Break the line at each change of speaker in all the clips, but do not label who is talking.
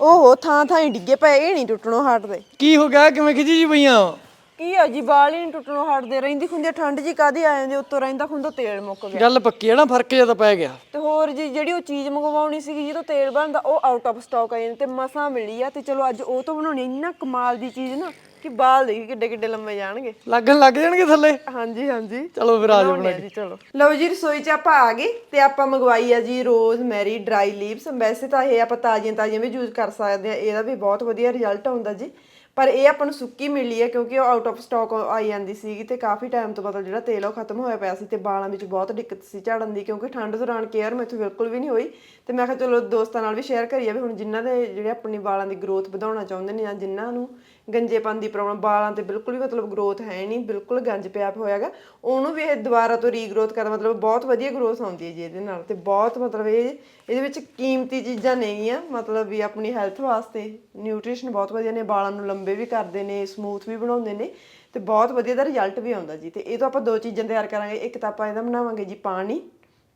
ਓਹੋ ਥਾਂ ਥਾਂ ਹੀ ਡਿੱਗੇ ਪਏ ਇਹ ਨਹੀਂ ਟੁੱਟਣੋਂ ਹਟਦੇ।
ਕੀ ਹੋ ਗਿਆ? ਕਿਵੇਂ ਖਿਜੀ ਜੀ ਪਈਆਂ?
ਕੀ ਆ ਜੀ ਬਾਲ ਹੀ ਨਹੀਂ ਟੁੱਟਣੋਂ ਹਟਦੇ। ਰਹਿੰਦੀ ਖੁੰਦੇ ਠੰਡ ਜੀ ਕਾਦੀ ਆ ਜਾਂਦੀ ਉੱਤੋਂ ਰਹਿੰਦਾ ਖੁੰਦਾ ਤੇਲ ਮੁੱਕ ਗਿਆ।
ਗੱਲ ਪੱਕੀ ਹੈ ਨਾ ਫ਼ਰਕ ਜਿਹਾ ਤਾਂ ਪੈ ਗਿਆ।
ਤੇ ਹੋਰ ਜੀ ਜਿਹੜੀ ਉਹ ਚੀਜ਼ ਮੰਗਵਾਉਣੀ ਸੀਗੀ ਜਿਹਤੋਂ ਤੇਲ ਬਣਦਾ ਉਹ ਆਊਟ ਆਫ ਸਟਾਕ ਆ ਜਾਂਦੀ ਤੇ ਮਸਾਂ ਮਿਲੀ ਆ ਤੇ ਚਲੋ ਅੱਜ ਉਹ ਤੋਂ ਬਣਾਉਣੀ ਇੰਨਾ ਕਮਾਲ ਦੀ ਚੀਜ਼ ਨਾ ਕਿ ਬਾਲ ਦੇਖੀ ਕਿੱਡੇ ਕਿੱਡੇ ਲੰਮੇ ਜਾਣਗੇ।
ਲੱਗਣ ਲੱਗ ਜਾਣਗੇ ਥੱਲੇ?
ਹਾਂਜੀ ਹਾਂਜੀ।
ਚਲੋ ਫਿਰ ਆ ਜਾਓ
ਆ ਜੀ ਚਲੋ। ਲਓ ਜੀ ਰਸੋਈ 'ਚ ਆਪਾਂ ਆ ਗਏ ਤੇ ਆਪਾਂ ਮੰਗਵਾਈ ਆ ਜੀ ਰੋਜ਼ ਮੈਰੀ ਡਰਾਈ ਲੀਵਸ। ਵੈਸੇ ਤਾਂ ਇਹ ਆਪਾਂ ਤਾਜ਼ੀਆਂ ਤਾਜ਼ੀਆਂ ਵੀ ਯੂਜ਼ ਕਰ ਸਕਦੇ ਆ ਇਹਦਾ ਵੀ ਬਹੁਤ ਵਧੀਆ ਰਿਜ਼ਲਟ ਆਉਂਦਾ ਜੀ। ਪਰ ਇਹ ਆਪਾਂ ਨੂੰ ਸੁੱਕੀ ਮਿਲੀ ਹੈ ਕਿਉਂਕਿ ਉਹ ਆਊਟ ਆਫ ਸਟਾਕ ਆਈ ਜਾਂਦੀ ਸੀਗੀ ਤੇ ਕਾਫੀ ਟਾਈਮ ਤੋਂ ਮਤਲਬ ਜਿਹੜਾ ਤੇਲ ਆ ਉਹ ਖਤਮ ਹੋਇਆ ਪਿਆ ਸੀ ਤੇ ਵਾਲਾਂ ਵਿੱਚ ਬਹੁਤ ਦਿੱਕਤ ਸੀ ਝੜਨ ਦੀ ਕਿਉਂਕਿ ਠੰਡ ਦੌਰਾਨ ਕੇਅਰ ਮੈਥੋਂ ਬਿਲਕੁਲ ਵੀ ਨਹੀਂ ਹੋਈ। ਤੇ ਮੈਂ ਕਿਹਾ ਚਲੋ ਦੋਸਤਾਂ ਨਾਲ ਵੀ ਸ਼ੇਅਰ ਕਰੀਏ ਵੀ ਹੁਣ ਜਿਨ੍ਹਾਂ ਦੇ ਜਿਹੜੇ ਆਪਣੀ ਵਾਲਾਂ ਦੀ ਗਰੋਥ ਵਧਾਉਣਾ ਚਾਹੁੰਦੇ ਨੇ ਜਾਂ ਜਿਨ੍ਹਾਂ ਨੂੰ ਗੰਜੇਪਨ ਦੀ ਪ੍ਰੋਬਲਮ ਵਾਲਾਂ ਤੇ ਬਿਲਕੁਲ ਵੀ ਮਤਲਬ ਗਰੋਥ ਹੈ ਨਹੀਂ, ਬਿਲਕੁਲ ਗੰਜ ਪਿਆ ਹੋਇਆਗਾ ਉਹਨੂੰ ਵੀ ਇਹ ਦੁਬਾਰਾ ਤੋਂ ਰੀਗਰੋਥ ਕਰਦਾ ਮਤਲਬ ਬਹੁਤ ਵਧੀਆ ਗਰੋਥ ਆਉਂਦੀ ਹੈ ਜੀ ਇਹਦੇ ਨਾਲ ਤੇ ਬਹੁਤ ਮਤਲਬ ਇਹ, ਇਹਦੇ ਵਿੱਚ ਕੀਮਤੀ ਚੀਜ਼ਾਂ ਨੇਗੀਆਂ, ਮਤਲਬ ਵੀ ਆਪਣੀ ਹੈਲਥ ਵਾਸਤੇ ਨਿਊਟ੍ਰੀਸ਼ਨ ਬਹੁਤ ਵਧੀਆ ਨੇ, ਵਾਲਾਂ ਨੂੰ ਲੰਬੇ ਵੀ ਕਰਦੇ ਨੇ ਸਮੂਥ ਵੀ ਬਣਾਉਂਦੇ ਨੇ ਤੇ ਬਹੁਤ ਵਧੀਆ ਦਾ ਰਿਜ਼ਲਟ ਵੀ ਆਉਂਦਾ ਜੀ। ਤੇ ਇਹ ਤੋਂ ਆਪਾਂ ਦੋ ਚੀਜ਼ਾਂ ਤਿਆਰ ਕਰਾਂਗੇ, ਇੱਕ ਤਾਂ ਆਪਾਂ ਇਹਦਾ ਬਣਾਵਾਂਗੇ ਜੀ ਪਾਣੀ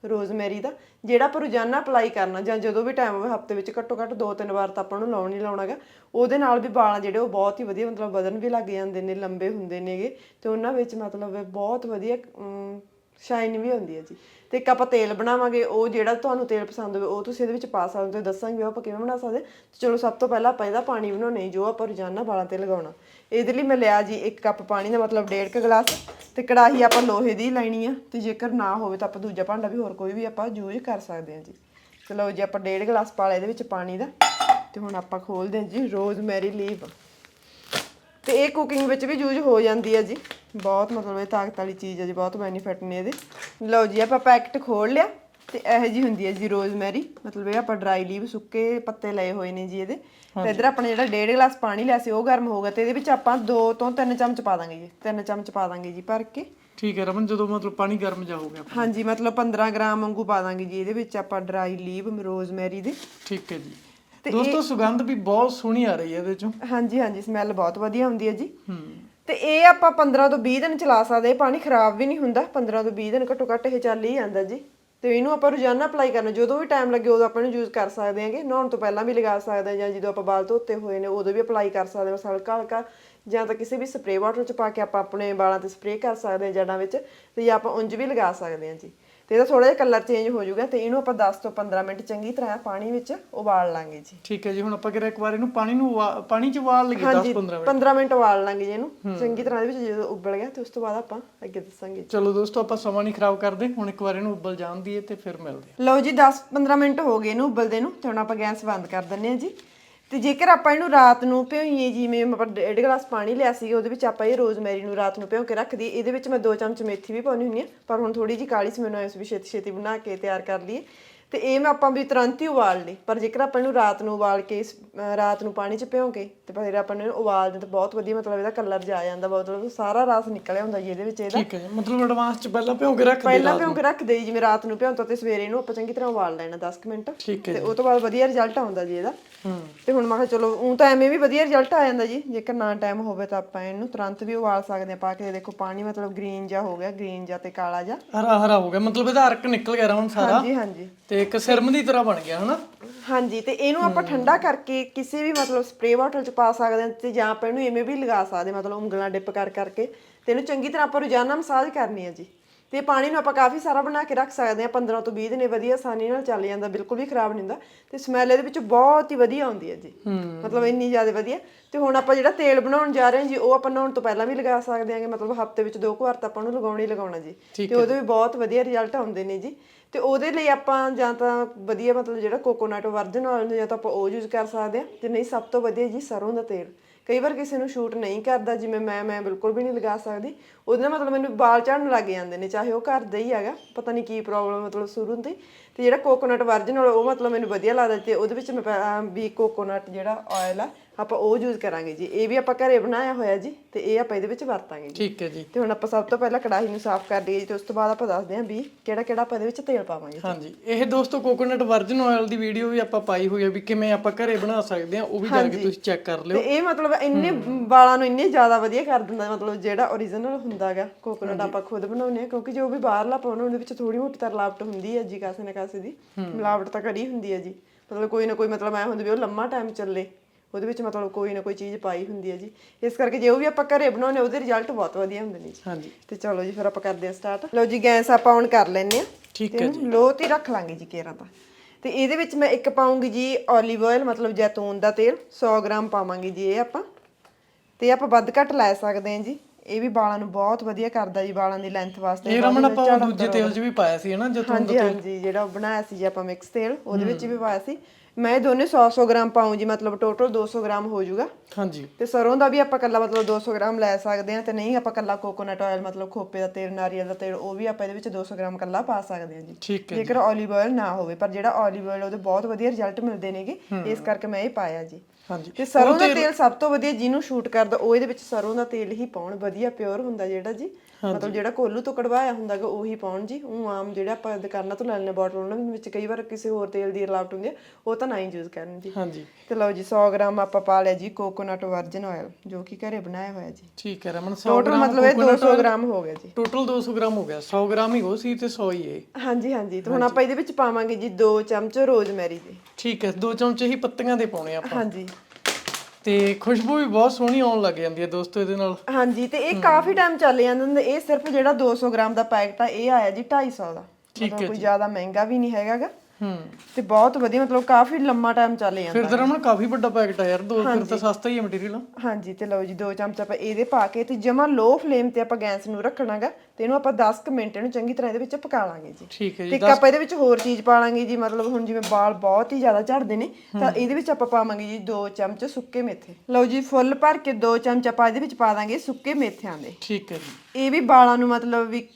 ਰੋਜ਼ਮੈਰੀ ਦਾ, ਜਿਹੜਾ ਆਪਾਂ ਰੋਜ਼ਾਨਾ ਅਪਲਾਈ ਕਰਨਾ, ਜਾਂ ਜਦੋਂ ਵੀ ਟਾਈਮ ਹੋਵੇ, ਹਫ਼ਤੇ ਵਿੱਚ ਘੱਟੋ ਘੱਟ ਦੋ ਤਿੰਨ ਵਾਰ ਤਾਂ ਆਪਾਂ ਨੂੰ ਲਾਉਣ ਹੀ ਲਾਉਣਾਗਾ ਉਹਦੇ ਨਾਲ ਵੀ ਵਾਲਾਂ ਜਿਹੜੇ ਉਹ ਬਹੁਤ ਹੀ ਵਧੀਆ ਮਤਲਬ ਵਧਣ ਵੀ ਲੱਗ ਜਾਂਦੇ ਨੇ, ਲੰਬੇ ਹੁੰਦੇ ਨੇਗੇ, ਤੇ ਉਹਨਾਂ ਵਿੱਚ ਮਤਲਬ ਬਹੁਤ ਵਧੀਆ ਸ਼ਾਈਨ ਵੀ ਹੁੰਦੀ ਹੈ ਜੀ। ਤੇ ਇੱਕ ਆਪਾਂ ਤੇਲ ਬਣਾਵਾਂਗੇ, ਉਹ ਜਿਹੜਾ ਤੁਹਾਨੂੰ ਤੇਲ ਪਸੰਦ ਹੋਵੇ, ਉਹ ਤੁਸੀਂ ਇਹਦੇ ਵਿੱਚ ਪਾ ਸਕਦੇ ਹੋ ਤੇ ਦੱਸਾਂਗੇ ਉਹ ਆਪਾਂ ਕਿਵੇਂ ਬਣਾ ਸਕਦੇ ਤੇ ਚਲੋ ਸਭ ਤੋਂ ਪਹਿਲਾਂ ਆਪਾਂ ਇਹਦਾ ਪਾਣੀ ਬਣਾਉਣੇ ਜੋ ਆਪਾਂ ਰੋਜ਼ਾਨਾ ਵਾਲਾਂ ਤੇ ਲਗਾਉਣਾ। ਇਹਦੇ ਲਈ ਮੈਂ ਲਿਆ ਜੀ ਇੱਕ ਕੱਪ ਪਾਣੀ ਦਾ ਮਤਲਬ ਡੇਢ ਕੁ ਗਲਾਸ ਤੇ ਕੜਾਹੀ ਆਪਾਂ ਲੋਹੇ ਦੀ ਲੈਣੀ ਆ। ਤੇ ਜੇਕਰ ਨਾ ਹੋਵੇ ਤਾਂ ਆਪਾਂ ਦੂਜਾ ਭਾਂਡਾ ਵੀ ਹੋਰ ਕੋਈ ਵੀ ਆਪਾਂ ਯੂਜ਼ ਕਰ ਸਕਦੇ ਹਾਂ ਜੀ। ਚਲੋ ਜੀ ਆਪਾਂ ਡੇਢ ਗਲਾਸ ਪਾ ਲਿਆ ਇਹਦੇ ਵਿੱਚ ਪਾਣੀ ਦਾ। ਤੇ ਹੁਣ ਆਪਾਂ ਖੋਲਦੇ ਹਾਂ ਜੀ ਰੋਜ਼ਮੈਰੀ ਲੀਵ। ਤੇ ਇਹ ਕੁਕਿੰਗ ਵਿੱਚ ਵੀ ਯੂਜ਼ ਹੋ ਜਾਂਦੀ ਹੈ ਜੀ। ਬਹੁਤ ਮਤਲਬ ਇਹ ਤਾਕਤ ਵਾਲੀ ਚੀਜ਼ ਹੈ ਜੀ ਬਹੁਤ ਬੈਨੀਫਿਟ ਨੇ ਇਹਦੇ। ਲਓ ਜੀ ਆਪਾਂ ਪੈਕਟ ਖੋਲ ਲਿਆ ਤੇ ਇਹੋ ਜੀ ਹੁੰਦੀ ਹੈ ਜੀ ਰੋਜ਼ਮੈਰੀ ਮਤਲਬ ਇਹ ਆਪਾਂ ਡਰਾਈ ਲੀਵ ਸੁੱਕੇ ਪੱਤੇ ਲਏ ਹੋਏ ਨੇ ਜੀ ਇਹਦੇ। ਤੇ ਇਧਰ ਆਪਣਾ ਜਿਹੜਾ ਡੇਢ ਗਲਾਸ ਪਾਣੀ ਲਿਆ ਸੀ ਉਹ ਗਰਮ ਹੋ ਗਿਆ ਤੇ ਇਹਦੇ ਵਿੱਚ ਆਪਾਂ 2 ਤੋਂ 3 ਚਮਚ ਪਾ ਦਾਂਗੇ ਜੀ 3 ਚਮਚ ਪਾ ਦਾਂਗੇ ਜੀ ਭਰ ਕੇ।
ਠੀਕ ਹੈ ਰਮਨ ਜਦੋਂ ਮਤਲਬ ਪਾਣੀ ਗਰਮ ਜਾ ਹੋ ਗਿਆ
ਹਾਂਜੀ ਮਤਲਬ 15 ਗ੍ਰਾਮ ਵਾਂਗੂ ਪਾ ਦਾਂਗੇ ਜੀ ਇਹਦੇ ਵਿੱਚ ਆਪਾਂ ਡਰਾਈ ਲੀਵ ਰੋਜ਼ਮੈਰੀ ਦੇ।
ਠੀਕ ਹੈ ਜੀ। ਦੋਸਤੋ ਸੁਗੰਧ ਵੀ ਬਹੁਤ ਸੋਹਣੀ ਆ ਰਹੀ ਹੈ ਇਹਦੇ ਚੋਂ।
ਹਾਂਜੀ ਹਾਂਜੀ ਸਮੈਲ ਬਹੁਤ ਵਧੀਆ ਆਉਂਦੀ ਹੈ ਜੀ।
ਹੂੰ।
ਤੇ ਇਹ ਆਪਾਂ 15 ਤੋਂ 20 ਦਿਨ ਚਲਾ ਸਕਦੇ ਇਹ ਪਾਣੀ ਖਰਾਬ ਵੀ ਨਹੀਂ ਹੁੰਦਾ 15 ਤੋਂ 20 ਦਿਨ ਘੱਟੋ ਘੱਟ ਇਹ ਚੱਲ ਹੀ ਜਾਂਦਾ ਜੀ। ਤੇ ਇਹਨੂੰ ਆਪਾਂ ਰੋਜ਼ਾਨਾ ਅਪਲਾਈ ਕਰਨਾ ਜਦੋਂ ਵੀ ਟਾਈਮ ਲੱਗੇ ਉਦੋਂ ਆਪਾਂ ਇਹਨੂੰ ਯੂਜ਼ ਕਰ ਸਕਦੇ ਹਾਂਗੇ। ਨਹਾਉਣ ਤੋਂ ਪਹਿਲਾਂ ਵੀ ਲਗਾ ਸਕਦੇ ਹਾਂ ਜਾਂ ਜਦੋਂ ਆਪਾਂ ਵਾਲ ਧੋਤੇ ਹੋਏ ਨੇ ਉਦੋਂ ਵੀ ਅਪਲਾਈ ਕਰ ਸਕਦੇ ਹਾਂ ਬਸ ਹਲਕਾ ਹਲਕਾ ਜਾਂ ਤਾਂ ਕਿਸੇ ਵੀ ਸਪਰੇਅ ਵਾਟਰ ਚ ਪਾ ਕੇ ਆਪਾਂ ਆਪਣੇ ਵਾਲਾਂ ਤੇ ਸਪਰੇਅ ਕਰ ਸਕਦੇ ਹਾਂ ਜੜਾਂ ਵਿੱਚ ਤੇ ਜਾਂ ਆਪਾਂ ਉਂਝ ਵੀ ਲਗਾ ਸਕਦੇ ਹਾਂ ਜੀ। ਤੇ ਇਹਦਾ ਥੋੜਾ ਜਿਹਾ ਕਲਰ ਚੇਂਜ ਹੋ ਜਾਊਗਾ ਤੇ ਇਹਨੂੰ ਆਪਾਂ 10 ਤੋਂ 15 ਮਿੰਟ ਚੰਗੀ ਤਰ੍ਹਾਂ ਪਾਣੀ ਵਿੱਚ ਉਬਾਲ ਲਾਂਗੇ ਜੀ।
ਠੀਕ ਹੈ ਜੀ ਹੁਣ ਆਪਾਂ ਕਿਹਾ ਇੱਕ ਵਾਰ ਇਹਨੂੰ ਪਾਣੀ ਨੂੰ ਪਾਣੀ ਚ ਉਬਾਲ ਲਈਏ 10 15 ਮਿੰਟ।
15 ਮਿੰਟ ਉਬਾਲ ਲਾਂਗੇ ਜੀ ਇਹਨੂੰ। ਚੰਗੀ ਤਰ੍ਹਾਂ ਇਹਦੇ ਵਿੱਚ ਜਦੋਂ ਉਬਲ ਗਿਆ ਤੇ ਉਸ ਤੋਂ ਬਾਅਦ ਆਪਾਂ ਅੱਗੇ ਦੱਸਾਂਗੇ
ਚਲੋ ਦੋਸਤੋ ਆਪਾਂ ਸਮਾਂ ਨਹੀਂ ਖਰਾਬ ਕਰਦੇ ਹੁਣ ਇੱਕ ਵਾਰ ਇਹਨੂੰ ਉਬਲ ਜਾਣ ਦਈਏ ਤੇ ਫਿਰ ਮਿਲਦੇ ਹਾਂ।
ਲਓ ਜੀ 10-15 ਮਿੰਟ ਹੋ ਗਏ ਇਹਨੂੰ ਉਬਲਦੇ ਨੂੰ ਤੇ ਹੁਣ ਆਪਾਂ ਗੈਸ ਬੰਦ ਕਰ ਦਿੰਨੇ ਆ ਜੀ। ਤੇ ਜੇਕਰ ਆਪਾਂ ਇਹਨੂੰ ਰਾਤ ਨੂੰ ਭਿਓਈਏ ਜਿਵੇਂ ਆਪਾਂ ਡੇਢ ਗਲਾਸ ਪਾਣੀ ਲਿਆ ਸੀ, ਉਹਦੇ ਵਿੱਚ ਆਪਾਂ ਇਹ ਰੋਜ਼ਮੈਰੀ ਨੂੰ ਰਾਤ ਨੂੰ ਭਿਓ ਕੇ ਰੱਖ ਦਈਏ। ਇਹਦੇ ਵਿੱਚ ਮੈਂ 2 ਚਮਚ ਮੇਥੀ ਵੀ ਪਾਉਣੀ ਹੁੰਦੀ ਆ, ਪਰ ਹੁਣ ਥੋੜੀ ਜੀ ਕਾਲੀ ਸੀ, ਮੈਨੂੰ ਇਸ ਵੀ ਛੇਤੀ ਛੇਤੀ ਬਣਾ ਕੇ ਤਿਆਰ ਕਰ ਲਈਏ। ਤੇ ਇਹ ਮੈਂ ਆਪਾਂ ਵੀ ਤੁਰੰਤ ਹੀ ਉਬਾਲ ਲਈ ਪਰ ਜੇਕਰ ਆਪਾਂ ਇਹਨੂੰ ਰਾਤ ਨੂੰ ਉਬਾਲ ਕੇ ਅਹ ਰਾਤ ਨੂੰ ਪਾਣੀ 'ਚ ਭਿਓ ਕੇ ਤੇ ਫਿਰ ਆਪਾਂ ਇਹਨੂੰ ਉਬਾਲਦੇ ਤਾਂ ਬਹੁਤ ਵਧੀਆ ਮਤਲਬ ਇਹਦਾ ਕਲਰ ਜਾ ਜਾਂਦਾ ਮਤਲਬ ਸਾਰਾ ਰਸ ਨਿਕਲਿਆ ਹੁੰਦਾ ਜੀ ਇਹਦੇ ਵਿੱਚ ਇਹਦਾ।
ਠੀਕ ਹੈ ਜੀ ਮਤਲਬ ਐਡਵਾਂਸ ਚ ਪਹਿਲਾਂ ਭਿਓ ਕੇ ਰੱਖ ਦੇ
ਪਹਿਲਾਂ ਭਿਉਂ ਕੇ ਰੱਖ ਦੇਈ ਜਿਵੇਂ ਰਾਤ ਨੂੰ ਭਿਉਂਤਾ ਤੇ ਸਵੇਰੇ ਇਹਨੂੰ ਆਪਾਂ ਚੰਗੀ ਤਰ੍ਹਾਂ ਉਬਾਲ ਲੈਣਾ 10 ਕੁ ਮਿੰਟ।
ਠੀਕ ਹੈ
ਤੇ ਉਹ ਤੋਂ ਬਾਅਦ ਵਧੀਆ ਰਿਜ਼ਲਟ ਆਉਂਦਾ ਜੀ ਇਹਦਾ।
ਹੂੰ।
ਤੇ ਹੁਣ ਮੈਂ ਕਿਹਾ ਚਲੋ ਉਹ ਤਾਂ ਐਵੇਂ ਵੀ ਵਧੀਆ ਰਿਜ਼ਲਟ ਆ ਜਾਂਦਾ ਜੀ ਜੇਕਰ ਨਾ ਟਾਈਮ ਹੋਵੇ ਤਾਂ ਆਪਾਂ ਇਹਨੂੰ ਤੁਰੰਤ ਵੀ ਉਬਾਲ ਸਕਦੇ ਆ ਪਾ ਕੇ ਦੇਖੋ ਪਾਣੀ ਮਤਲਬ ਗ੍ਰੀਨ ਜਿਹਾ ਹੋ ਗਿਆ ਗ੍ਰੀਨ ਜਿਹਾ ਤੇ ਕਾਲਾ ਜਿਹਾ।
ਹਰਾ ਹਰਾ ਹੋ ਗਿਆ ਮਤਲਬ ਇਹਦਾ ਅਰਕ ਨਿਕਲ ਗਿਆ ਰਮਨ ਸਾਰਾ।
ਹਾਂਜੀ ਹਾਂਜੀ।
ਤੇ ਇੱਕ ਸਿਰਮ ਦੀ ਤਰ੍ਹਾਂ ਬਣ ਗਿਆ ਹਨਾ?
ਹਾਂਜੀ ਤੇ ਇਹਨੂੰ ਆਪਾਂ ਠੰਡਾ ਕਰਕੇ ਕਿਸੇ ਵੀ ਮਤਲਬ ਸਪਰੇ ਬੋਟਲ ਚ ਪਾ ਸਕਦੇ ਹਾਂ ਤੇ ਜਾਂ ਆਪਾਂ ਇਹਨੂੰ ਐਵੇਂ ਵੀ ਲਗਾ ਸਕਦੇ ਹਾਂ, ਮਤਲਬ ਉਂਗਲਾਂ ਡਿਪ ਕਰ ਕਰਕੇ। ਤੇ ਇਹਨੂੰ ਚੰਗੀ ਤਰ੍ਹਾਂ ਆਪਾਂ ਰੋਜ਼ਾਨਾ ਮਸਾਜ ਕਰਨੀ ਹੈ ਜੀ। ਤੇ ਪਾਣੀ ਨੂੰ ਆਪਾਂ ਕਾਫੀ ਸਾਰਾ ਬਣਾ ਕੇ ਰੱਖ ਸਕਦੇ ਹਾਂ 15 ਤੋਂ 20 ਦਿਨ ਇਹ ਵਧੀਆ ਆਸਾਨੀ ਨਾਲ ਚੱਲ ਜਾਂਦਾ ਬਿਲਕੁਲ ਵੀ ਖਰਾਬ ਨਹੀਂ ਹੁੰਦਾ ਤੇ ਸਮੈਲ ਇਹਦੇ ਵਿੱਚ ਬਹੁਤ ਹੀ ਵਧੀਆ ਆਉਂਦੀ ਹੈ ਜੀ। ਮਤਲਬ ਇੰਨੀ ਜ਼ਿਆਦਾ ਵਧੀਆ। ਤੇ ਹੁਣ ਆਪਾਂ ਜਿਹੜਾ ਤੇਲ ਬਣਾਉਣ ਜਾ ਰਹੇ ਹਾਂ ਜੀ ਉਹ ਆਪਾਂ ਨਹਾਉਣ ਤੋਂ ਪਹਿਲਾਂ ਵੀ ਲਗਾ ਸਕਦੇ ਹਾਂਗੇ ਮਤਲਬ ਹਫ਼ਤੇ ਵਿੱਚ ਦੋ ਕੁ ਵਾਰ ਤਾਂ ਆਪਾਂ ਨੂੰ ਲਗਾਉਣਾ ਹੀ ਲਗਾਉਣਾ ਜੀ। ਤੇ ਉਹਦੇ ਵੀ ਬਹੁਤ ਵਧੀਆ ਰਿਜ਼ਲਟ ਆਉਂਦੇ ਨੇ ਜੀ। ਤੇ ਉਹਦੇ ਲਈ ਆਪਾਂ ਜਾਂ ਤਾਂ ਵਧੀਆ ਮਤਲਬ ਜਿਹੜਾ ਕੋਕੋਨਟ ਵਰਜਨ ਆਇਲ ਜਾਂ ਤਾਂ ਆਪਾਂ ਉਹ ਯੂਜ਼ ਕਰ ਸਕਦੇ ਹਾਂ। ਤੇ ਨਹੀਂ ਸਭ ਤੋਂ ਵਧੀਆ ਜੀ ਸਰੋਂ ਦਾ ਤੇਲ। ਕਈ ਵਾਰ ਕਿਸੇ ਨੂੰ ਸ਼ੂਟ ਨਹੀਂ ਕਰਦਾ, ਜਿਵੇਂ ਮੈਂ ਮੈਂ ਬਿਲਕੁਲ ਵੀ ਨਹੀਂ ਲਗਾ ਸਕਦੀ। ਉਹਦੇ ਨਾਲ ਮਤਲਬ ਮੈਨੂੰ ਵਾਲ ਝੜਨ ਲੱਗ ਜਾਂਦੇ ਨੇ, ਚਾਹੇ ਉਹ ਘਰ ਦਾ ਹੀ ਹੈਗਾ, ਪਤਾ ਨਹੀਂ ਕੀ ਪ੍ਰੋਬਲਮ ਮਤਲਬ ਸ਼ੁਰੂ ਤੋਂ ਤੇ ਜਿਹੜਾ ਕੋਕੋਨਟ ਵਰਜਨ ਆਇਲ ਉਹ ਮਤਲਬ ਮੈਨੂੰ ਵਧੀਆ ਲੱਗਦਾ ਤੇ ਉਹਦੇ ਵਿੱਚ ਮੈਂ ਵੀ ਕੋਕੋਨਟ ਜਿਹੜਾ ਆਇਲ ਆ ਆਪਾਂ ਉਹ ਯੂਜ਼ ਕਰਾਂਗੇ ਜੀ। ਇਹ ਵੀ ਆਪਾਂ ਘਰੇ ਬਣਾਇਆ ਹੋਇਆ ਜੀ ਤੇ ਇਹ ਆਪਾਂ ਇਹਦੇ ਵਿੱਚ ਵਰਤਾਂਗੇ ਜੀ।
ਠੀਕ ਹੈ ਜੀ।
ਤੇ ਹੁਣ ਆਪਾਂ ਸਭ ਤੋਂ ਪਹਿਲਾਂ ਕੜਾਹੀ ਨੂੰ ਸਾਫ਼ ਕਰ ਲਈਏ ਜੀ ਤੇ ਉਸ ਤੋਂ ਬਾਅਦ ਆਪਾਂ ਦੱਸਦੇ ਹਾਂ ਵੀ ਕਿਹੜਾ ਕਿਹੜਾ ਆਪਾਂ ਇਹਦੇ ਵਿੱਚ ਤੇਲ ਪਾਵਾਂਗੇ
ਹਾਂਜੀ। ਇਹ ਦੋਸਤੋ ਕੋਕੋਨਟ ਵਰਜਨ ਆਇਲ ਦੀ ਵੀਡੀਓ ਵੀ ਆਪਾਂ ਪਾਈ ਹੋਈ ਹੈ ਵੀ ਕਿਵੇਂ ਆਪਾਂ ਘਰੇ ਬਣਾ ਸਕਦੇ ਹਾਂ ਉਹ ਵੀ ਜਾ ਕੇ ਤੁਸੀਂ ਚੈੱਕ ਕਰ ਲਿਓ।
ਤੇ ਇਹ ਮਤਲਬ ਇੰਨੇ ਵਾਲਾਂ ਨੂੰ ਇੰਨੇ ਜ਼ਿਆਦਾ ਵਧੀਆ ਕਰ ਦਿੰਦਾ ਮਤਲਬ ਜਿਹੜਾ origignal ਹੁੰਦਾਗਾ ਕੋਕੋਨਟ ਆਪਾਂ ਖੁਦ ਬਣਾਉਂਦੇ ਆ ਕਿਉਂਕਿ ਜੋ ਵੀ ਬਾਹਰਲਾ ਪਾਉਣਾ ਉਹਦੇ ਵਿੱਚ ਥੋੜੀ ਮੋਟੀ ਤਾਂ ਮਿਲਾਵਟ ਹੁੰਦੀ ਹੈ ਜੀ ਕਾਸੇ ਨਾ ਕਾਸੇ ਦੀ ਮਿਲਾਵਟ ਤਾਂ ਕਰੀ ਹੁੰਦੀ ਹੈ ਜੀ। ਮਤਲਬ ਕੋਈ ਨਾ ਕੋਈ ਮਤਲਬ ਐ ਹੁੰਦਾ ਵੀ ਉਹ ਲੰਮਾ ਟਾਈਮ ਚੱਲੇ। ਉਹਦੇ ਵਿੱਚ ਮਤਲਬ ਕੋਈ ਨਾ ਕੋਈ ਚੀਜ਼ ਪਾਈ ਹੁੰਦੀ ਹੈ ਜੀ। ਇਸ ਕਰਕੇ ਜੇ ਉਹ ਵੀ ਆਪਾਂ ਘਰੇ ਬਣਾਉਂਦੇ ਉਹਦੇ ਰਿਜ਼ਲਟ ਬਹੁਤ ਵਧੀਆ ਹੁੰਦੇ ਨੇ ਜੀ।
ਹਾਂਜੀ।
ਤੇ ਚਲੋ ਜੀ ਫਿਰ ਆਪਾਂ ਕਰਦੇ ਹਾਂ ਸਟਾਰਟ ਲਓ ਜੀ ਗੈਸ ਆਪਾਂ ਔਨ ਕਰ ਲੈਨੇ ਆ
ਠੀਕ ਹੈ
ਜੀ। ਲੋ ਤੇ ਰੱਖ ਲਾਂਗੇ ਜੀ ਕੇਰਾਂ ਤਾਂ ਤੇ ਇਹਦੇ ਵਿੱਚ ਮੈਂ ਇੱਕ ਪਾਉਂਗੀ ਜੀ 올ਿਵ ਆਇਲ ਮਤਲਬ ਜੈਤੂਨ ਦਾ ਤੇਲ। 100 ਗ੍ਰਾਮ ਪਾਵਾਂਗੇ ਜੀ ਇਹ ਆਪਾਂ। ਤੇ ਆਪਾਂ ਵੱਧ ਘੱਟ ਲੈ ਸਕਦੇ ਹਾਂ ਜੀ। ਇਹ ਵੀ ਵਾਲਾਂ ਨੂੰ ਬਹੁਤ ਵਧੀਆ ਕਰਦਾ ਜੀ ਵਾਲਾਂ ਦੀ ਲੈਂਥ ਵਾਸਤੇ।
ਇਹ ਰਮਨ ਆਪਾਂ ਦੂਜੇ ਤੇਲ 'ਚ ਵੀ ਪਾਇਆ ਸੀ ਹਨਾ ਜਦੋਂ
ਹਾਂਜੀ ਹਾਂਜੀ ਜਿਹੜਾ ਉਹ ਬਣਾਇਆ ਸੀ ਜੀ ਆਪਾਂ ਮਿਕਸ ਤੇਲ ਉਹਦੇ ਵਿੱਚ ਵੀ ਪਾਇਆ ਸੀ। ਮੈਂ ਇਹ ਦੋਨੇ 100 100 ਗ੍ਰਾਮ ਪਾਉਂ ਜੀ ਮਤਲਬ ਟੋਟਲ 200 ਗ੍ਰਾਮ ਹੋ ਜਾਊਗਾ
ਹਾਂਜੀ।
ਤੇ ਸਰੋਂ ਦਾ ਵੀ ਆਪਾਂ ਕੱਲਾ ਮਤਲਬ 200 ਗ੍ਰਾਮ ਲੈ ਸਕਦੇ ਹਾਂ ਤੇ ਨਹੀਂ ਆਪਾਂ ਕੱਲਾ ਕੋਕੋਨਟ ਆਇਲ ਮਤਲਬ ਖੋਪੇ ਦਾ ਤੇਲ ਨਾਰੀਅਲ ਦਾ ਤੇਲ ਉਹ ਵੀ ਆਪਾਂ ਇਹਦੇ ਵਿੱਚ 200 ਗ੍ਰਾਮ ਕੱਲਾ ਪਾ ਸਕਦੇ ਹਾਂ ਜੀ।
ਠੀਕ ਹੈ
ਜੇਕਰ 올ਿਵ ਆਇਲ ਨਾ ਹੋਵੇ ਪਰ ਜਿਹੜਾ 올ਿਵ ਆਇਲ ਉਹਦੇ ਬਹੁਤ ਵਧੀਆ ਰਿਜ਼ਲਟ ਮਿਲਦੇ ਨੇਗੇ ਇਸ ਕਰਕੇ ਮੈਂ ਇਹ ਪਾਇਆ ਜੀ।
ਹਾਂਜੀ।
ਤੇ ਸਰੋਂ ਦਾ ਤੇਲ ਸਭ ਤੋਂ ਵਧੀਆ ਜਿਹਨੂੰ ਸ਼ੂਟ ਕਰਦਾ ਉਹ ਇਹਦੇ ਵਿੱਚ ਸਰੋਂ ਦਾ ਤੇਲ ਹੀ ਪਾਉਣ ਵਧੀਆ ਪਿਓਰ ਹੁੰਦਾ ਜਿਹੜਾ ਜੀ। ਮਤਲਬ ਜਿਹੜਾ ਕੋਲੂ ਤੋਂ ਕਢਵਾਇਆ ਹੁੰਦਾਗਾ ਉਹੀ ਪਾਉਣ ਜੀ। ਉਹ ਆਮ ਜਿਹੜਾ ਆਪਾਂ ਦੁਕਾਨਾਂ ਤੋਂ ਲੈ ਲੈਣੇ ਬੋਟਲ ਉਹਨਾਂ ਵਿੱਚ ਕਈ ਵਾਰ ਕਿਸੇ ਹੋਰ ਤੇਲ ਦੀ ਰਲਾਵਟ ਹੁੰਦੀ ਹੈ ਉਹ ਤਾਂ ਨਾ ਹੀ ਯੂਜ਼ ਕਰਨ ਜੀ।
ਹਾਂਜੀ।
ਤੇ ਲਓ ਜੀ 100 ਗ੍ਰਾਮ ਆਪਾਂ ਪਾ ਲਿਆ ਜੀ ਕੋਕੋਨਟ ਵਰਜਨ ਆਇਲ ਜੋ ਕਿ ਘਰੇ ਬਣਾਇਆ ਹੋਇਆ ਜੀ।
ਠੀਕ ਹੈ ਰਮਨ 100
ਟੋਟਲ ਮਤਲਬ ਇਹ 200 ਗ੍ਰਾਮ ਹੋ ਗਿਆ ਜੀ।
ਟੋਟਲ 200 ਗ੍ਰਾਮ ਹੋ ਗਿਆ। 100 ਗ੍ਰਾਮ ਹੀ ਉਹ ਸੀ ਤੇ 100 ਹੀ ਇਹ
ਹਾਂਜੀ ਹਾਂਜੀ। ਤੇ ਹੁਣ ਆਪਾਂ ਇਹਦੇ ਵਿੱਚ ਪਾਵਾਂਗੇ ਜੀ 2 ਚਮਚ ਰੋਜ਼ਮੈਰੀ ਦੇ।
ਠੀਕ ਹੈ ਦੋ ਚਮਚੇ ਹੀ ਪੱਤੀਆਂ ਦੇ ਪਾਉਣੇ ਆਪਾਂ।
ਹਾਂਜੀ।
ਤੇ ਖੁਸ਼ਬੂ ਵੀ ਬਹੁਤ ਸੋਹਣੀ ਆਉਣ ਲੱਗ ਜਾਂਦੀ ਹੈ ਦੋਸਤੋ ਇਹਦੇ ਨਾਲ।
ਹਾਂਜੀ ਤੇ ਇਹ ਕਾਫੀ ਟਾਈਮ ਚੱਲ ਜਾਂਦਾ ਹੁੰਦਾ। ਇਹ ਸਿਰਫ ਜਿਹੜਾ 200 ਗ੍ਰਾਮ ਦਾ ਪੈਕਟ ਆ ਇਹ ਆਇਆ ਜੀ 250 ਦਾ। ਮਤਲਬ ਕੋਈ ਜ਼ਿਆਦਾ ਮਹਿੰਗਾ ਵੀ ਨਹੀਂ ਹੈਗਾਗਾ।
ਹੂੰ
ਤੇ ਬਹੁਤ ਵਧੀਆ ਮਤਲਬ ਕਾਫੀ ਲੰਮਾ ਟਾਈਮ ਚੱਲ ਜਾਂਦਾ
ਫਿਰ ਤਾਂ ਰਮਨ ਕਾਫੀ ਵੱਡਾ ਪੈਕਟ ਆ ਯਾਰ ਦੋ ਫਿਰ ਤਾਂ ਸਸਤਾ ਹੀ ਹੈ ਮਟੀਰੀਅਲ
ਹਾਂਜੀ ਤੇ ਲਓ ਜੀ ਦੋ ਚਮਚ ਆਪਾਂ ਇਹਦੇ ਪਾ ਕੇ ਤੇ ਜਮਾ ਲੋ ਫਲੇਮ ਤੇ ਆਪਾਂ ਗੈਸ ਨੂੰ ਰੱਖਣਾਗਾ ਤੇ ਇਹਨੂੰ ਆਪਾਂ 10 ਕੁ ਮਿੰਟ ਇਹਨੂੰ ਚੰਗੀ ਤਰ੍ਹਾਂ ਇਹਦੇ ਵਿੱਚ ਪਕਾ ਲਾਂਗੇ ਜੀ।
ਠੀਕ ਹੈ
ਤੇ
ਜੀ
ਇੱਕ ਆਪਾਂ ਇਹਦੇ ਵਿੱਚ ਹੋਰ ਚੀਜ਼ ਪਾ ਲਾਂਗੇ ਜੀ ਮਤਲਬ ਹੁਣ ਜਿਵੇਂ ਵਾਲ ਬਹੁਤ ਹੀ ਜ਼ਿਆਦਾ ਝੜਦੇ ਨੇ ਤਾਂ ਇਹਦੇ ਵਿੱਚ ਆਪਾਂ ਪਾਵਾਂਗੇ ਜੀ 2 ਚਮਚ ਸੁੱਕੇ ਮੇਥੇ। ਲਓ ਜੀ ਫੁੱਲ ਭਰ ਕੇ 2 ਚਮਚ ਆਪਾਂ ਇਹਦੇ ਵਿੱਚ ਪਾ ਦਾਂਗੇ ਸੁੱਕੇ ਮੇਥਿਆਂ ਦੇ।
ਠੀਕ ਹੈ ਜੀ।
ਇਹ ਵੀ ਵਾਲਾਂ ਨੂੰ ਮਤਲਬ ਵੀ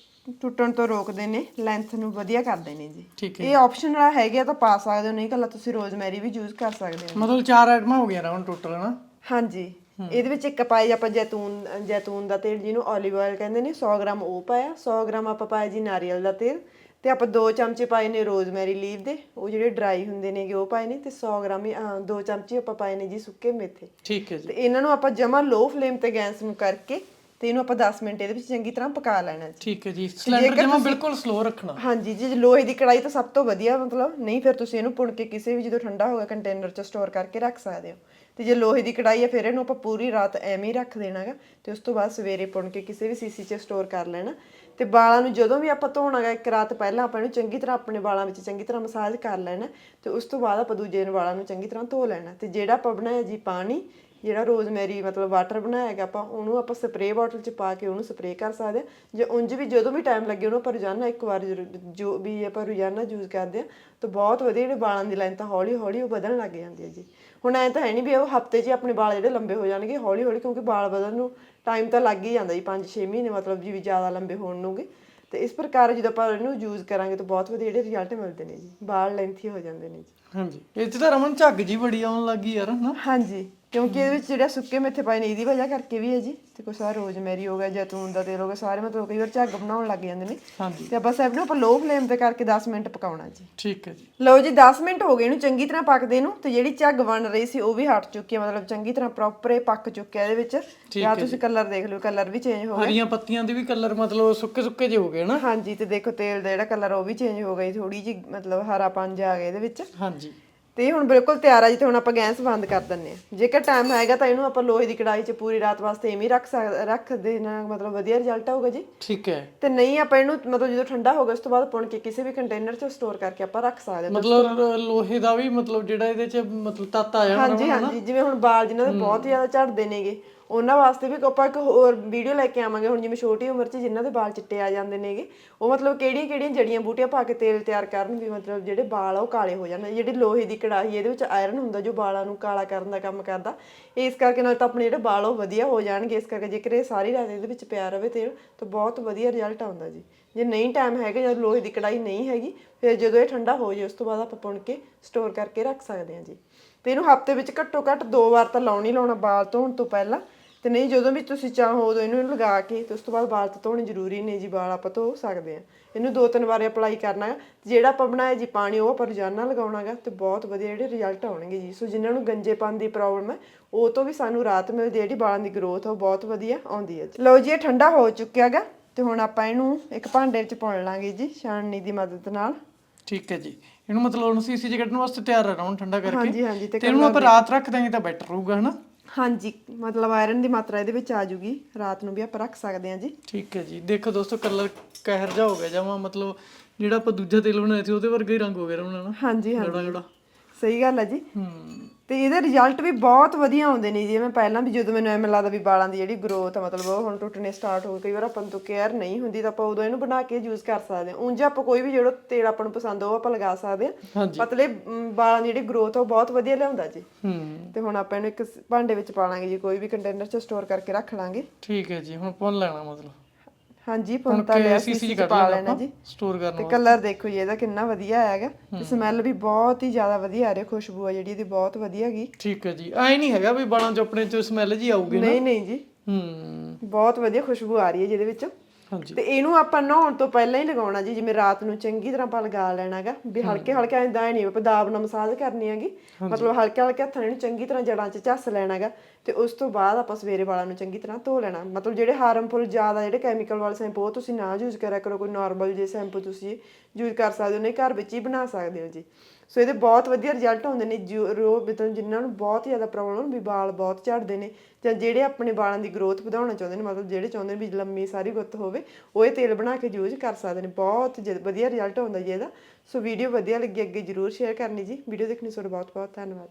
ਟੁੱਟਣ ਤੋਂ ਰੋਕਦੇ ਨੇ ਲੈਂਥ ਨੂੰ ਵਧੀਆ ਕਰਦੇ ਨੇ ਜੀ।
ਠੀਕ
ਇਹ ਆਪਸ਼ਨਲ ਹੈਗੇ ਤਾਂ ਪਾ ਸਕਦੇ ਹੋ ਨਹੀਂ ਕੱਲਾ ਤੁਸੀਂ ਰੋਜ਼ਮੈਰੀ ਵੀ ਯੂਜ਼ ਕਰ ਸਕਦੇ ਹੋ।
ਮਤਲਬ ਚਾਰ ਆਈਟਮਾਂ ਹੋ ਗਈਆਂ ਰਮਨ ਟੋਟਲ ਹਨਾ?
ਹਾਂਜੀ। ਇਹਦੇ ਵਿੱਚ ਇੱਕ ਪਾਈ ਆਪਾਂ ਜੈਤੂਨ ਜੈਤੂਨ ਦਾ ਤੇਲ ਜਿਹਨੂੰ 올ਿਵ ਆਇਲ ਕਹਿੰਦੇ ਨੇ 100 ਗ੍ਰਾਮ ਉਹ ਪਾਇਆ 100 ਗ੍ਰਾਮ ਆਪਾਂ ਪਾਇਆ ਜੀ ਨਾਰੀਅਲ ਦਾ ਤੇਲ। ਤੇ ਆਪਾਂ 2 ਚਮਚੇ ਪਾਏ ਨੇ ਰੋਜ਼ਮੈਰੀ ਲੀਵ ਦੇ ਉਹ ਜਿਹੜੇ ਡਰਾਈ ਹੁੰਦੇ ਨੇਗੇ ਉਹ ਪਾਏ ਨੇ ਤੇ 100 ਗ੍ਰਾਮ 2 ਚਮਚੇ ਆਪਾਂ ਪਾਏ ਨੇ ਜੀ ਸੁੱਕੇ ਮੇਥੇ।
ਠੀਕ ਹੈ ਜੀ।
ਤੇ ਇਹਨਾਂ ਨੂੰ ਆਪਾਂ ਜਮਾ ਲੋ ਫਲੇਮ ਤੇ ਗੈਸ ਨੂੰ ਕਰਕੇ ਤੇ ਇਹਨੂੰ ਆਪਾਂ 10 ਮਿੰਟ ਇਹਦੇ ਵਿੱਚ ਚੰਗੀ ਤਰ੍ਹਾਂ ਪਕਾ ਲੈਣਾ
ਠੀਕ ਹੈ ਜੀ। ਸਿਲੰਡਰ ਜਮਾ ਬਿਲਕੁਲ ਸਲੋ ਰੱਖਣਾ।
ਹਾਂਜੀ ਜੀ ਲੋਹੇ ਦੀ ਕੜਾਈ ਤਾਂ ਸਭ ਤੋਂ ਵਧੀਆ ਮਤਲਬ ਨਹੀਂ ਫਿਰ ਤੁਸੀਂ ਇਹਨੂੰ ਪੁਣ ਕੇ ਕਿਸੇ ਵੀ ਜਦੋਂ ਠੰਡਾ ਹੋਗਾ ਕੰਟੇਨਰ 'ਚ ਸਟੋਰ ਕਰਕੇ ਰੱਖ ਸਕਦੇ ਹੋ। ਤੇ ਜੇ ਲੋਹੇ ਦੀ ਕੜਾਈ ਹੈ ਫਿਰ ਇਹਨੂੰ ਆਪਾਂ ਪੂਰੀ ਰਾਤ ਐਵੇਂ ਹੀ ਰੱਖ ਦੇਣਾਗਾ। ਤੇ ਉਸ ਤੋਂ ਬਾਅਦ ਸਵੇਰੇ ਪੁਣ ਕੇ ਕਿਸੇ ਵੀ ਸੀਸੀ 'ਚ ਸਟੋਰ ਕਰ ਲੈਣਾ। ਤੇ ਵਾਲਾਂ ਨੂੰ ਜਦੋਂ ਵੀ ਆਪਾਂ ਧੋਣਾਗਾ ਇੱਕ ਰਾਤ ਪਹਿਲਾਂ ਆਪਾਂ ਇਹਨੂੰ ਚੰਗੀ ਤਰ੍ਹਾਂ ਆਪਣੇ ਵਾਲਾਂ ਵਿੱਚ ਚੰਗੀ ਤਰ੍ਹਾਂ ਮਸਾਜ ਕਰ ਲੈਣਾ। ਤੇ ਉਸ ਤੋਂ ਬਾਅਦ ਆਪਾਂ ਦੂਜੇ ਦਿਨ ਵਾਲਾਂ ਨੂੰ ਚੰਗੀ ਤਰ੍ਹਾਂ ਧੋ ਲੈਣਾ। ਤੇ ਜਿਹੜਾ ਆਪਾਂ ਬਣਾਇਆ ਜੀ ਪਾਣੀ ਜਿਹੜਾ ਰੋਜ਼ਮੈਰੀ ਮਤਲਬ ਵਾਟਰ ਬਣਾਇਆ ਹੈਗਾ ਆਪਾਂ ਉਹਨੂੰ ਆਪਾਂ ਸਪਰੇਅ ਬੋਟਲ 'ਚ ਪਾ ਕੇ ਉਹਨੂੰ ਸਪਰੇਅ ਕਰ ਸਕਦੇ ਹਾਂ। ਜੇ ਉਂਝ ਵੀ ਜਦੋਂ ਵੀ ਟਾਈਮ ਲੱਗੇ ਉਹਨੂੰ ਆਪਾਂ ਰੋਜ਼ਾਨਾ ਇੱਕ ਵਾਰ ਜੋ ਵੀ ਆਪਾਂ ਰੋਜ਼ਾਨਾ ਯੂਜ਼ ਕਰਦੇ ਆ ਤਾਂ ਬਹੁਤ ਵਧੀਆ ਜਿਹੜੇ ਵਾਲਾਂ ਦੀ ਲਾਈਨ ਤਾਂ ਹੌਲੀ ਹੌਲੀ ਉਹ ਵਧਣ ਲੱਗ ਜਾਂਦੀ ਹੈ ਜੀ। ਹੁਣ ਐ ਤਾਂ ਹੈ ਨਹੀਂ ਵੀ ਉਹ ਹਫ਼ਤੇ 'ਚ ਆਪਣੇ ਵਾਲ ਜਿਹੜੇ ਲੰਬੇ ਹੋ ਜਾਣਗੇ ਹੌਲੀ ਹੌਲੀ ਕਿਉਂਕਿ ਵਾਲ ਵਧਣ ਨੂੰ ਟਾਈਮ ਤਾਂ ਲੱਗ ਹੀ ਜਾਂਦਾ ਜੀ 5-6 ਮਹੀਨੇ ਮਤਲਬ ਜੀ ਵੀ ਜ਼ਿਆਦਾ ਲੰਬੇ ਹੋਣ ਨੂੰਗੇ ਤੇ ਇਸ ਪ੍ਰਕਾਰ ਜਦੋਂ ਆਪਾਂ ਇਹਨੂੰ ਯੂਜ਼ ਕਰਾਂਗੇ ਤਾਂ ਬਹੁਤ ਵਧੀਆ ਜਿਹੜੇ ਰਿਜ਼ਲਟ ਮਿਲਦੇ ਨੇ ਜੀ ਵਾਲ ਲੈਂਥੀ ਹੋ ਜਾਂਦੇ ਨੇ ਜੀ।
ਹਾਂਜੀ। ਇਹ 'ਚ ਤਾਂ ਰਮਨ ਝੱਗ ਜੀ ਬੜੀ ਆਉਣ ਲੱਗੀ ਯਾਰ ਹਨਾ?
ਹਾਂਜੀ। ਕਿਉਂਕਿ ਇਹਦੇ ਵਿੱਚ ਜਿਹੜਾ ਸੁੱਕੇ ਮੇਥੇ ਪਾਏ ਨੇ ਇਹਦੀ ਵਜ੍ਹਾ ਕਰਕੇ ਵੀ ਹੈ ਜੀ। ਤੇ ਕੁਛ ਆ ਰੋਜ਼ਮੈਰੀ ਹੋ ਗਿਆ ਜੈਤੂਨ ਦਾ ਤੇਲ ਹੋ ਗਿਆ ਸਾਰੇ ਮਤਲਬ ਕਈ ਵਾਰ ਝੱਗ ਬਣਾਉਣ ਲੱਗ ਜਾਂਦੇ ਨੇ।
ਹਾਂਜੀ।
ਤੇ ਬਸ ਇਹਨੂੰ ਆਪਾਂ ਲੋ ਫਲੇਮ ਤੇ ਕਰਕੇ 10 ਮਿੰਟ ਪਕਾਉਣਾ ਜੀ।
ਠੀਕ ਹੈ ਜੀ।
ਲਓ ਜੀ 10 ਮਿੰਟ ਹੋ ਗਏ ਇਹਨੂੰ ਚੰਗੀ ਤਰ੍ਹਾਂ ਪੱਕਦੇ ਨੂੰ ਤੇ ਜਿਹੜੀ ਝੱਗ ਬਣ ਰਹੀ ਸੀ ਉਹ ਵੀ ਹਟ ਚੁੱਕੀ ਹੈ ਮਤਲਬ ਚੰਗੀ ਤਰ੍ਹਾਂ ਪ੍ਰੋਪਰ ਇਹ ਪੱਕ ਚੁੱਕਿਆ ਇਹਦੇ ਵਿੱਚ। ਆ ਤੁਸੀਂ ਕਲਰ ਦੇਖ ਲਿਓ ਕਲਰ ਵੀ ਚੇਂਜ ਹੋ ਗਿਆ
ਹਰੀਆਂ ਪੱਤੀਆਂ ਦੇ ਵੀ ਕਲਰ ਮਤਲਬ ਸੁੱਕੇ ਸੁੱਕੇ ਜਿਹੇ ਹੋ ਗਏ ਨਾ।
ਹਾਂਜੀ ਤੇ ਦੇਖੋ ਤੇਲ ਦਾ ਜਿਹੜਾ ਕਲਰ ਉਹ ਵੀ ਚੇਂਜ ਹੋ ਗਿਆ ਥੋੜੀ ਜਿਹੀ ਮਤਲਬ ਹਰਾ ਪੰਜ ਆ ਗਿਆ ਇਹਦੇ ਵਿੱਚ।
ਹਾਂਜੀ।
ਤੇ ਇਹ ਹੁਣ ਬਿਲਕੁਲ ਤਿਆਰ ਆ ਜੀ ਤੇ ਹੁਣ ਆਪਾਂ ਗੈਸ ਬੰਦ ਕਰ ਦਿੰਨੇ ਆ। ਜੇਕਰ ਟਾਈਮ ਹੈਗਾ ਤਾਂ ਇਹਨੂੰ ਆਪਾਂ ਲੋਹੇ ਦੀ ਕੜਾਈ 'ਚ ਪੂਰੀ ਰਾਤ ਵਾਸਤੇ ਐਵੇਂ ਰੱਖ ਸਕਦੇ ਰੱਖ ਦੇਣਾ ਮਤਲਬ ਵਧੀਆ ਰਿਜ਼ਲਟ ਆਊਗਾ ਜੀ।
ਠੀਕ ਹੈ।
ਤੇ ਨਹੀਂ ਆਪਾਂ ਇਹਨੂੰ ਮਤਲਬ ਜਦੋਂ ਠੰਡਾ ਹੋ ਗਿਆ ਉਸ ਤੋਂ ਬਾਅਦ ਪੁਣ ਕੇ ਕਿਸੇ ਵੀ ਕੰਟੇਨਰ 'ਚ ਸਟੋਰ ਕਰਕੇ ਆਪਾਂ ਰੱਖ ਸਕਦੇ ਹਾਂ
ਮਤਲਬ ਲੋਹੇ ਦਾ ਵੀ ਮਤਲਬ ਜਿਹੜਾ ਇਹਦੇ 'ਚ ਮਤਲਬ ਤੱਤ ਆ ਜਾਣਾ
ਹਾਂਜੀ ਹਾਂਜੀ ਜਿਵੇਂ ਹੁਣ ਬਾਲ ਜਿਨ੍ਹਾਂ ਦੇ ਬਹੁਤ ਜ਼ਿਆਦਾ ਝੜਦੇ ਨੇਗੇ ਉਹਨਾਂ ਵਾਸਤੇ ਵੀ ਆਪਾਂ ਇੱਕ ਹੋਰ ਵੀਡੀਓ ਲੈ ਕੇ ਆਵਾਂਗੇ। ਹੁਣ ਜਿਵੇਂ ਛੋਟੀ ਉਮਰ 'ਚ ਜਿਨ੍ਹਾਂ ਦੇ ਵਾਲ ਚਿੱਟੇ ਆ ਜਾਂਦੇ ਨੇਗੇ, ਉਹ ਮਤਲਬ ਕਿਹੜੀਆਂ ਕਿਹੜੀਆਂ ਜੜੀਆਂ ਬੂਟੀਆਂ ਪਾ ਕੇ ਤੇਲ ਤਿਆਰ ਕਰਨ ਵੀ ਮਤਲਬ ਜਿਹੜੇ ਵਾਲ ਆ ਉਹ ਕਾਲੇ ਹੋ ਜਾਂਦੇ ਜਿਹੜੀ ਲੋਹੇ ਦੀ ਕੜਾਹੀ ਇਹਦੇ ਵਿੱਚ ਆਇਰਨ ਹੁੰਦਾ ਜੋ ਵਾਲਾਂ ਨੂੰ ਕਾਲਾ ਕਰਨ ਦਾ ਕੰਮ ਕਰਦਾ। ਇਸ ਕਰਕੇ ਨਾਲ ਤਾਂ ਆਪਣੇ ਜਿਹੜੇ ਵਾਲ ਉਹ ਵਧੀਆ ਹੋ ਜਾਣਗੇ। ਇਸ ਕਰਕੇ ਜੇਕਰ ਇਹ ਸਾਰੀ ਰਾਤ ਇਹਦੇ ਵਿੱਚ ਪਿਆ ਰਵੇ ਤੇਲ, ਤਾਂ ਬਹੁਤ ਵਧੀਆ ਰਿਜ਼ਲਟ ਆਉਂਦਾ ਜੀ। ਜੇ ਨਹੀਂ ਟਾਈਮ ਹੈਗਾ ਜਾਂ ਲੋਹੇ ਦੀ ਕੜਾਈ ਨਹੀਂ ਹੈਗੀ, ਫਿਰ ਜਦੋਂ ਇਹ ਠੰਡਾ ਹੋ ਜਾਏ, ਉਸ ਤੋਂ ਬਾਅਦ ਆਪਾਂ ਪੁਣ ਕੇ ਸਟੋਰ ਕਰਕੇ ਰੱਖ ਸਕਦੇ ਹਾਂ ਜੀ। ਤੇ ਇਹਨੂੰ ਹਫ਼ਤੇ ਵਿੱਚ ਘੱਟੋ ਘੱਟ ਦੋ ਵਾਰ ਤਾਂ ਲਾਉਣੀ ਲਾਉਣਾ ਵਾਲ ਧੋਣ ਤੋਂ ਪਹਿਲਾਂ। ਤੇ ਨਹੀਂ, ਜਦੋਂ ਵੀ ਤੁਸੀਂ ਚਾਹੋ ਉਦੋਂ ਇਹਨੂੰ ਲਗਾ ਕੇ, ਤੇ ਉਸ ਤੋਂ ਬਾਅਦ ਵਾਲ ਤਾਂ ਧੋਣੇ ਜ਼ਰੂਰੀ ਨੇ ਜੀ ਵਾਲ ਆਪਾਂ ਧੋ ਸਕਦੇ ਆ ਇਹਨੂੰ ਦੋ ਤਿੰਨ ਵਾਰ ਅਪਲਾਈ ਕਰਨਾ ਹੈ। ਜਿਹੜਾ ਆਪਾਂ ਬਣਾਇਆ ਜੀ ਪਾਣੀ, ਉਹ ਆਪਾਂ ਰੋਜ਼ਾਨਾ ਲਗਾਉਣਾਗਾ ਤੇ ਬਹੁਤ ਵਧੀਆ ਜਿਹੜੇ ਰਿਜ਼ਲਟ ਆਉਣਗੇ ਜੀ। ਸੋ ਜਿਨ੍ਹਾਂ ਨੂੰ ਗੰਜੇਪਨ ਦੀ ਪ੍ਰੋਬਲਮ ਹੈ, ਉਹ ਤੋਂ ਵੀ ਸਾਨੂੰ ਰਾਤ ਮਿਲਦੀ ਹੈ ਜਿਹੜੀ ਵਾਲਾਂ ਦੀ ਗਰੋਥ ਉਹ ਬਹੁਤ ਵਧੀਆ ਆਉਂਦੀ ਹੈ ਲਓ ਜੀ, ਇਹ ਠੰਡਾ ਹੋ ਚੁੱਕਿਆਗਾ ਤੇ ਹੁਣ ਆਪਾਂ ਇਹਨੂੰ ਇੱਕ ਭਾਂਡੇ 'ਚ ਪਾਉਣ ਲਾਂਗੇ ਜੀ ਛਾਣਨੀ ਦੀ ਮਦਦ ਨਾਲ।
ਠੀਕ ਹੈ ਜੀ। ਇਹਨੂੰ ਮਤਲਬ ਉਹਨੂੰ ਸੀਸੀ ਚ ਕੱਢਣ ਵਾਸਤੇ ਤਿਆਰ ਰਹਿਣਾ ਹੁਣ ਠੰਡਾ ਕਰਕੇ।
ਹਾਂਜੀ ਹਾਂਜੀ ਤੇ
ਤੇ ਇਹਨੂੰ ਆਪਾਂ ਰਾਤ ਰੱਖ ਦਾਂਗੇ ਤਾਂ ਬੈਟਰ ਰਹੂਗਾ ਹਨਾ?
ਹਾਂਜੀ ਮਤਲਬ ਆਇਰਨ ਦੀ ਮਾਤਰਾ ਇਹਦੇ ਵਿੱਚ ਆ ਜੂਗੀ। ਰਾਤ ਨੂੰ ਵੀ ਆਪਾਂ ਰੱਖ ਸਕਦੇ ਹਾਂ ਜੀ।
ਠੀਕ ਹੈ ਜੀ। ਦੇਖੋ ਦੋਸਤੋ ਕਲਰ ਕਹਿਰ ਜਾ ਹੋ ਗਿਆ ਜਮਾ ਮਤਲਬ ਜਿਹੜਾ ਆਪਾਂ ਦੂਜਾ ਤੇਲ ਬਣਾਇਆ ਸੀ ਉਹਦੇ ਵਰਗਾ ਹੀ ਰੰਗ ਹੋ ਗਿਆ ਰਮਣਾ ਨਾ
ਹਾਂਜੀ ਹਾਂਜੀ।
ਜਿਹੜਾ ਜਿਹੜਾ
ਸਹੀ ਗੱਲ ਹੈ ਜੀ।
ਹੂੰ।
ਤੇ ਇਹਦੇ ਰਿਜ਼ਲਟ ਵੀ ਬਹੁਤ ਵਧੀਆ ਆਉਂਦੇ ਨੇ ਜਿਵੇਂ ਪਹਿਲਾਂ ਵੀ ਜਦੋਂ ਮੈਨੂੰ ਐਵੇਂ ਲੱਗਦਾ ਵੀ ਵਾਲਾਂ ਦੀ ਜਿਹੜੀ ਗਰੋਥ ਆ ਮਤਲਬ ਉਹ ਹੁਣ ਟੁੱਟਣੇ ਸਟਾਰਟ ਹੋ ਗਏ। ਕਈ ਵਾਰ ਆਪਾਂ ਨੂੰ ਤੋਂ ਕੇਅਰ ਨਹੀਂ ਹੁੰਦੀ ਤਾਂ ਆਪਾਂ ਉਦੋਂ ਇਹਨੂੰ ਬਣਾ ਕੇ ਯੂਜ਼ ਕਰ ਸਕਦੇ ਹਾਂ। ਉਂਝ ਆਪਾਂ ਕੋਈ ਵੀ ਜਿਹੜਾ ਤੇਲ ਆਪਾਂ ਨੂੰ ਪਸੰਦ ਉਹ ਆਪਾਂ ਲਗਾ ਸਕਦੇ ਹਾਂ।
ਹਾਂਜੀ।
ਪਤਲੇ ਮ, ਵਾਲਾਂ ਦੀ ਜਿਹੜੀ ਗਰੋਥ ਆ ਉਹ ਬਹੁਤ ਵਧੀਆ ਲਿਆਉਂਦਾ ਜੀ।
ਹੂੰ।
ਤੇ ਹੁਣ ਆਪਾਂ ਇਹਨੂੰ ਇੱਕ ਭਾਂਡੇ ਵਿੱਚ ਪਾ ਲਾਂਗੇ ਜੀ। ਕੋਈ ਵੀ ਕੰਟੇਨਰ 'ਚ ਸਟੋਰ ਕਰਕੇ ਰੱਖ ਲਾਂਗੇ।
ਠੀਕ ਹੈ ਜੀ। ਹੁਣ ਪੁੰਨ ਲੈਣਾ ਮਤਲਬ।
ਹਾਂਜੀ ਪੁੰਤਾ ਲਿਆ
'ਚ ਕੱਢ
ਪਾ
ਲੈਣਾ
ਜੀ।
ਸਟੋਰ ਕਰਨ
ਤੇ ਕਲਰ ਦੇਖੋ ਜੀ ਇਹਦਾ ਕਿੰਨਾ ਵਧੀਆ ਹੈਗਾ। ਤੇ ਸਮੈਲ ਵੀ ਬਹੁਤ ਹੀ ਜ਼ਿਆਦਾ ਵਧੀਆ ਆ ਰਹੀ ਖੁਸ਼ਬੂ ਆ ਜਿਹੜੀ ਇਹਦੀ ਬਹੁਤ ਵਧੀਆ ਹੈਗੀ
ਠੀਕ ਹੈ ਜੀ। ਐ ਨਹੀਂ ਹੈਗਾ ਵੀ ਬਾਲਾਂ ਚ ਆਪਣੇ ਚ ਸਮੈਲ ਜੀ ਆਊਗੀ ਨਾ?
ਨਹੀਂ ਨਹੀਂ ਜੀ।
ਹੂੰ।
ਬਹੁਤ ਵਧੀਆ ਖੁਸ਼ਬੂ ਆ ਰਹੀ ਹੈ ਜਿਹਦੇ ਵਿੱਚੋਂ।
ਹਾਂਜੀ।
ਤੇ ਇਹਨੂੰ ਆਪਾਂ ਨਹਾਉਣ ਤੋਂ ਪਹਿਲਾਂ ਹੀ ਲਗਾਉਣਾ ਜੀ ਜਿਵੇਂ ਰਾਤ ਨੂੰ ਚੰਗੀ ਤਰ੍ਹਾਂ ਆਪਾਂ ਲਗਾ ਲੈਣਾਗਾ ਵੀ ਹਲਕੇ ਹਲਕੇ ਐਂਦਾ ਨਹੀਂ ਆਪਾਂ ਦਾਬ ਨਾਲ ਮਸਾਜ ਕਰਨੀ ਹੈਗੀ। ਮਤਲਬ ਹਲਕੇ ਹਲਕੇ ਹੱਥਾਂ ਇਹਨੂੰ ਚੰਗੀ ਤਰ੍ਹਾਂ ਜੜਾਂ 'ਚ ਝੱਸ ਲੈਣਾਗਾ ਤੇ ਉਸ ਤੋਂ ਬਾਅਦ ਆਪਾਂ ਸਵੇਰੇ ਵਾਲਾਂ ਨੂੰ ਚੰਗੀ ਤਰ੍ਹਾਂ ਧੋ ਲੈਣਾ। ਮਤਲਬ ਜਿਹੜੇ ਹਾਰਮਫੁਲ ਜ਼ਿਆਦਾ ਜਿਹੜੇ ਕੈਮੀਕਲ ਵਾਲੇ ਸ਼ੈਂਪੂ ਉਹ ਤੁਸੀਂ ਨਾ ਯੂਜ਼ ਕਰਿਆ ਕਰੋ, ਕੋਈ ਨਾਰਮਲ ਜੇ ਸ਼ੈਂਪੂ ਤੁਸੀਂ ਯੂਜ਼ ਕਰ ਸਕਦੇ ਹੋ, ਨਹੀਂ ਘਰ ਵਿੱਚ ਹੀ ਬਣਾ ਸਕਦੇ ਹੋ ਜੀ। ਸੋ ਇਹਦੇ ਬਹੁਤ ਵਧੀਆ ਰਿਜ਼ਲਟ ਹੁੰਦੇ ਨੇ ਜੋ ਰੋ ਮਤਲਬ ਜਿਨ੍ਹਾਂ ਨੂੰ ਬਹੁਤ ਜ਼ਿਆਦਾ ਪ੍ਰੋਬਲਮ ਵੀ ਵਾਲ ਬਹੁਤ ਝੜਦੇ ਨੇ ਜਾਂ ਜਿਹੜੇ ਆਪਣੇ ਵਾਲਾਂ ਦੀ ਗਰੋਥ ਵਧਾਉਣਾ ਚਾਹੁੰਦੇ ਨੇ, ਮਤਲਬ ਜਿਹੜੇ ਚਾਹੁੰਦੇ ਨੇ ਵੀ ਲੰਮੀ ਸਾਰੀ ਗੁੱਤ ਹੋਵੇ, ਉਹ ਇਹ ਤੇਲ ਬਣਾ ਕੇ ਯੂਜ਼ ਕਰ ਸਕਦੇ ਨੇ। ਬਹੁਤ ਜ- ਵਧੀਆ ਰਿਜ਼ਲਟ ਹੁੰਦਾ ਜੀ ਇਹਦਾ। ਸੋ ਵੀਡੀਓ ਵਧੀਆ ਲੱਗੀ, ਅੱਗੇ ਜਰੂਰ ਸ਼ੇਅਰ ਕਰਨੀ ਜੀ। ਵੀਡੀਓ ਦੇਖਣੀ ਤੁਹਾਡਾ ਬਹੁਤ ਬਹੁਤ ਧੰਨਵਾਦ।